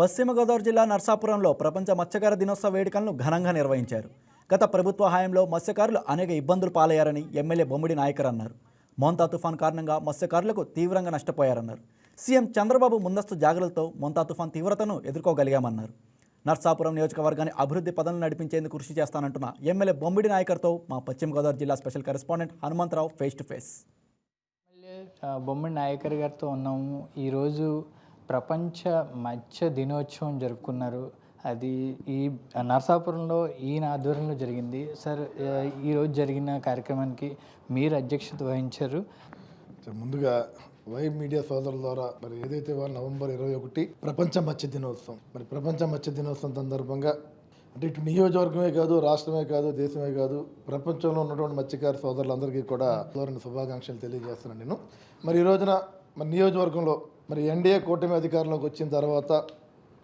పశ్చిమ గోదావరి జిల్లా నర్సాపురంలో ప్రపంచ మత్స్యకార దినోత్సవ వేడుకలను ఘనంగా నిర్వహించారు. గత ప్రభుత్వ హయాంలో మత్స్యకారులు అనేక ఇబ్బందులు పాలయ్యారని ఎమ్మెల్యే బొమ్మిడి నాయకర్ అన్నారు. మోంతా తుఫాన్ కారణంగా మత్స్యకారులకు తీవ్రంగా నష్టపోయారన్నారు. సీఎం చంద్రబాబు ముందస్తు జాగ్రత్తలతో మోంతా తుఫాన్ తీవ్రతను ఎదుర్కోగలిగామన్నారు. నర్సాపురం నియోజకవర్గాన్ని అభివృద్ధి పదవులు నడిపించేందుకు కృషి చేస్తానంటున్న ఎమ్మెల్యే బొమ్మిడి నాయకర్తో మా పశ్చిమ గోదావరి జిల్లా special correspondent Hanumantharao face to face. MLA ఆ, నాయకర్ గారితో ఉన్నాము. ఈరోజు ప్రపంచ మత్స్య దినోత్సవం జరుపుకున్నారు. అది ఈ నరసాపురంలో ఈయన ఆధ్వర్యంలో జరిగింది. సార్ ఈరోజు జరిగిన కార్యక్రమానికి మీరు అధ్యక్షత వహించారు. ముందుగా వై మీడియా సోదరుల ద్వారా మరి ఏదైతే వారు నవంబర్ ఇరవై ఒకటి ప్రపంచ మత్స్య దినోత్సవం మరి ప్రపంచ మత్స్య దినోత్సవం సందర్భంగా అంటే ఇటు నియోజకవర్గమే కాదు రాష్ట్రమే కాదు దేశమే కాదు ప్రపంచంలో ఉన్నటువంటి మత్స్యకార సోదరులందరికీ కూడా శుభాకాంక్షలు తెలియజేస్తున్నాను నేను. మరి ఈ రోజున మన నియోజకవర్గంలో మరి ఎన్డీఏ కూటమి అధికారంలోకి వచ్చిన తర్వాత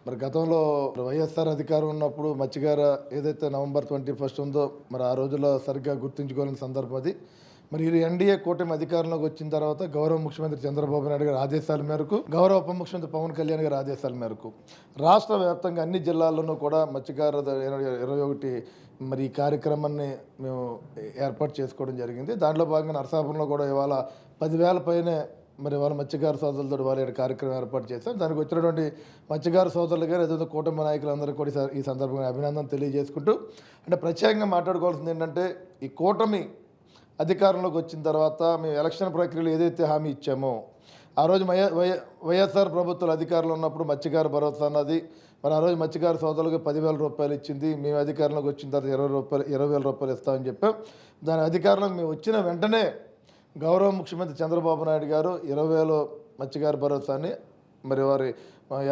మరి గతంలో వైఎస్ఆర్ అధికారం ఉన్నప్పుడు మత్స్యగార ఏదైతే నవంబర్ ట్వంటీ ఫస్ట్ ఉందో మరి ఆ రోజుల్లో సరిగ్గా గుర్తుంచుకోవాలని సందర్భం అది. మరి ఈ ఎన్డీఏ కూటమి అధికారంలోకి వచ్చిన తర్వాత గౌరవ ముఖ్యమంత్రి చంద్రబాబు నాయుడు గారి ఆదేశాల మేరకు గౌరవ ఉప ముఖ్యమంత్రి పవన్ కళ్యాణ్ గారి ఆదేశాల మేరకు రాష్ట్ర వ్యాప్తంగా అన్ని జిల్లాల్లోనూ కూడా మత్స్యకార ఇరవై- ఇరవై ఒకటి మరి ఈ కార్యక్రమాన్ని మేము ఏర్పాటు చేసుకోవడం జరిగింది. దాంట్లో భాగంగా నరసాపురంలో కూడా ఇవాళ పదివేల పైనే మరి వాళ్ళ మత్స్యకార సోదరులతో వాళ్ళ కార్యక్రమం ఏర్పాటు చేశాం దానికి వచ్చినటువంటి మత్స్యకార సోదరులు గారు ఏదైతే కూటమి నాయకులందరూ కూడా ఈ సందర్భంగా అభినందన తెలియజేసుకుంటూ అంటే ప్రత్యేకంగా మాట్లాడుకోవాల్సింది ఏంటంటే ఈ కూటమి అధికారంలోకి వచ్చిన తర్వాత మేము ఎలక్షన్ ప్రక్రియలో ఏదైతే హామీ ఇచ్చామో ఆ రోజు వై వై- వైఎస్ఆర్ ప్రభుత్వాలు అధికారంలో ఉన్నప్పుడు మత్స్యకార భరోసా అన్నది మరి ఆ రోజు మత్స్యకార సోదరులకు పదివేల రూపాయలు ఇచ్చింది మేము అధికారంలోకి వచ్చిన తర్వాత ఇరవై రూపాయలు ఇరవై వేల రూపాయలు ఇస్తామని చెప్పాం. దాని అధికారంలోకి మేము వచ్చిన వెంటనే గౌరవ ముఖ్యమంత్రి చంద్రబాబు నాయుడు గారు ఇరవై వేలు మత్స్యకార భరోసాని మరి వారి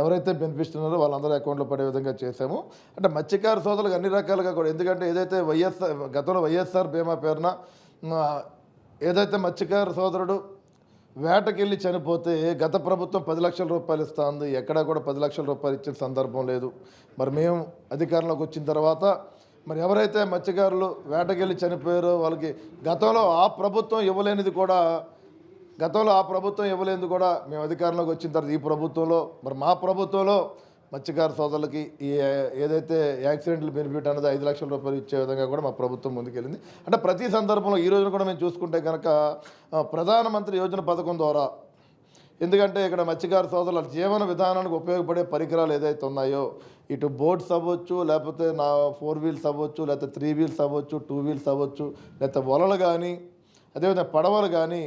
ఎవరైతే బెనిఫిట్ ఉన్నారో వాళ్ళందరూ అకౌంట్లో పడే విధంగా చేశాము. అంటే మత్స్యకార సోదరులకు అన్ని రకాలుగా కూడా ఎందుకంటే ఏదైతే వైఎస్ఆర్ గతంలో వైఎస్ఆర్ బీమా పేరున ఏదైతే మత్స్యకార సోదరుడు వేటకెళ్ళి చనిపోతే గత ప్రభుత్వం పది లక్షల రూపాయలు ఇస్తా ఎక్కడా కూడా పది లక్షల రూపాయలు ఇచ్చిన సందర్భం లేదు. మరి మేము అధికారంలోకి వచ్చిన తర్వాత మరి ఎవరైతే మత్స్యకారులు వేటకెళ్ళి చనిపోయారో వాళ్ళకి గతంలో ఆ ప్రభుత్వం ఇవ్వలేనిది కూడా గతంలో ఆ ప్రభుత్వం ఇవ్వలేనిది కూడా మేము అధికారంలోకి వచ్చిన తర్వాత ఈ ప్రభుత్వంలో మరి మా ప్రభుత్వంలో మత్స్యకార సోదరులకి ఈ ఏదైతే యాక్సిడెంటల్ బెనిఫిట్ అనేది ఐదు లక్షల రూపాయలు ఇచ్చే విధంగా కూడా మా ప్రభుత్వం ముందుకెళ్ళింది. అంటే ప్రతి సందర్భంలో ఈ రోజున కూడా మేము చూసుకుంటే కనుక ప్రధానమంత్రి యోజన పథకం ద్వారా ఎందుకంటే ఇక్కడ మత్స్యకార సోదరుల జీవన విధానానికి ఉపయోగపడే పరికరాలు ఏదైతే ఉన్నాయో ఇటు బోట్స్ అవ్వచ్చు లేకపోతే నా ఫోర్ వీల్స్ అవ్వచ్చు లేకపోతే త్రీ వీల్స్ అవ్వచ్చు టూ వీల్స్ అవ్వచ్చు లేకపోతే వలలు కానీ అదేవిధంగా పడవలు కానీ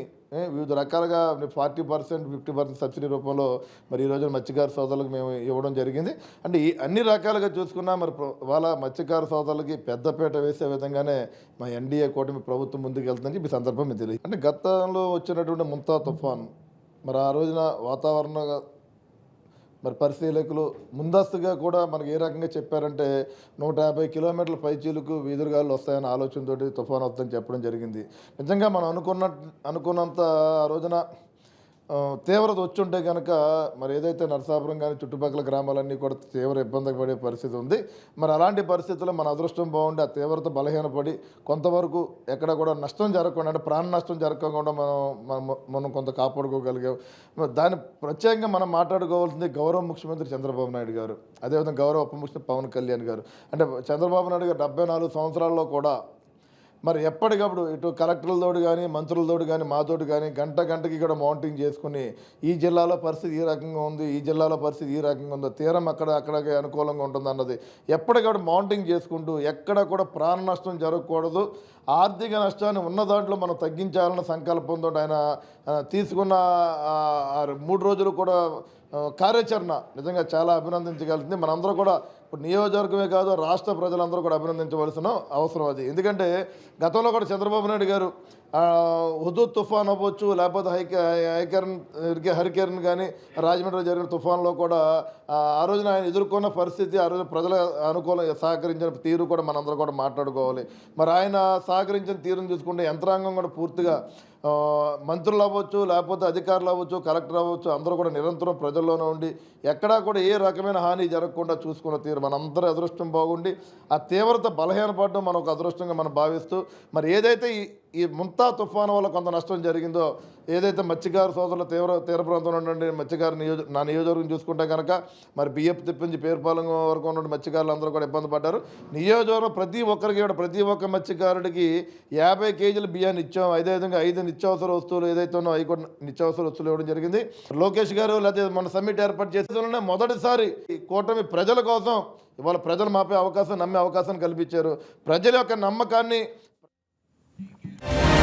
వివిధ రకాలుగా forty percent fifty percent subsidy రూపంలో మరి ఈ మత్స్యకార సోదరులకు మేము ఇవ్వడం జరిగింది. అంటే ఈ అన్ని రకాలుగా చూసుకున్నా మరి ప్ర- వాళ్ళ మత్స్యకార సోదరులకి పెద్దపేట వేసే విధంగానే మా ఎన్డీఏ కూటమి ప్రభుత్వం ముందుకు వెళ్తుందని చెప్పి సందర్భం మీకు తెలియదు అంటే గతంలో వచ్చినటువంటి ముంతా తుఫాన్ మరి ఆ రోజున వాతావరణ మరి పరిశీలకులు ముందస్తుగా కూడా మనకి ఏ రకంగా చెప్పారంటే నూట యాభై కిలోమీటర్ల పైచీలకు వీధురుగాలు వస్తాయన్న ఆలోచనతోటి తుఫాన్ వస్తుందని చెప్పడం జరిగింది. నిజంగా మనం అనుకున్న అనుకున్నంత ఆ రోజున తీవ్రత వచ్చి ఉంటే కనుక మరి ఏదైతే నరసాపురం కానీ చుట్టుపక్కల గ్రామాలన్నీ కూడా తీవ్ర ఇబ్బంది పడే పరిస్థితి ఉంది. మరి అలాంటి పరిస్థితుల్లో మన అదృష్టం బాగుండి ఆ తీవ్రత బలహీనపడి కొంతవరకు ఎక్కడ కూడా నష్టం జరగకుండా అంటే ప్రాణ నష్టం జరగకుండా మనం మనం కొంత కాపాడుకోగలిగాం. దాని దాన్ని ప్రత్యేకంగా మనం మాట్లాడుకోవాల్సింది గౌరవ ముఖ్యమంత్రి చంద్రబాబు నాయుడు గారు. అదేవిధంగా గౌరవ ఉప ముఖ్యమంత్రి పవన్ కళ్యాణ్ గారు. అంటే చంద్రబాబు నాయుడు గారు డెబ్బై నాలుగు సంవత్సరాల్లో కూడా మరి ఎప్పటికప్పుడు ఇటు కలెక్టర్లతోటి కానీ మంత్రులతోటి కానీ మాతోటి కానీ గంట గంటకి కూడా మౌంటింగ్ చేసుకుని ఈ జిల్లాలో పరిస్థితి ఈ రకంగా ఉంది ఈ జిల్లాలో పరిస్థితి ఈ రకంగా ఉందో తీరం అక్కడ అక్కడికి అనుకూలంగా ఉంటుంది అన్నది ఎప్పటికప్పుడు మౌంటింగ్ చేసుకుంటూ ఎక్కడ కూడా ప్రాణ నష్టం జరగకూడదు. ఆర్థిక నష్టాన్ని ఉన్న దాంట్లో మనం తగ్గించాలన్న సంకల్పంతో ఆయన తీసుకున్న మూడు రోజులు కూడా కార్యాచరణ నిజంగా చాలా అభినందించగలుగుతుంది మనందరూ కూడా ఇప్పుడు నియోజకవర్గమే కాదు రాష్ట్ర ప్రజలందరూ కూడా అభినందించవలసిన అవసరం అది. ఎందుకంటే గతంలో కూడా చంద్రబాబు నాయుడు గారు ఆ, హుదూద్ తుఫాన్ అవ్వచ్చు లేకపోతే హైక హైకరణ్ హరికేరన్ కానీ రాజమండ్రిలో జరిగిన తుఫాన్లో కూడా ఆ, రోజున ఆయన ఎదుర్కొన్న పరిస్థితి ఆ రోజు ప్రజల అనుకూల సహకరించిన తీరు కూడా మనందరూ కూడా మాట్లాడుకోవాలి. మరి ఆయన సహకరించిన తీరును చూసుకుంటే యంత్రాంగం కూడా పూర్తిగా మంత్రులు అవ్వచ్చు లేకపోతే అధికారులు అవ్వచ్చు కలెక్టర్ అవ్వచ్చు అందరూ కూడా నిరంతరం ప్రజల్లోనే ఉండి ఎక్కడా కూడా ఏ రకమైన హాని జరగకుండా చూసుకున్న తీరు మనందరి అదృష్టం బాగుండి ఆ తీవ్రత బలహీనపడడం మనం ఒక అదృష్టంగా మనం భావిస్తూ మరి ఏదైతే ఈ ముంతా తుఫాను వల్ల కొంత నష్టం జరిగిందో ఏదైతే మత్స్యకారు సోదరుల తీవ్ర తీర ప్రాంతంలో ఉన్నటువంటి మత్స్యకారు నియోజ నా నియోజకవర్గం చూసుకుంటే కనుక మరి బియ్యపు తిప్పించి పేరుపాలెం వరకు ఉన్న మత్స్యకారులు అందరూ కూడా ఇబ్బంది పడ్డారు. నియోజకవర్గం ప్రతి ఒక్కరికి కూడా ప్రతి ఒక్క మత్స్యకారుడికి యాభై కేజీలు బియ్యాన్ని ఇచ్చాం. అదేవిధంగా ఐదు నిత్యావసర వస్తువులు ఏదైతే ఉన్నో అవి కూడా నిత్యావసర వస్తువులు ఇవ్వడం జరిగింది. లోకేష్ గారు లేకపోతే మన సమ్మిట్ ఏర్పాటు చేసిన మొదటిసారి ఈ కూటమి ప్రజల కోసం ఇవాళ ప్రజలు మాపే అవకాశం నమ్మే అవకాశం కల్పించారు. ప్రజల యొక్క నమ్మకాన్ని Amen.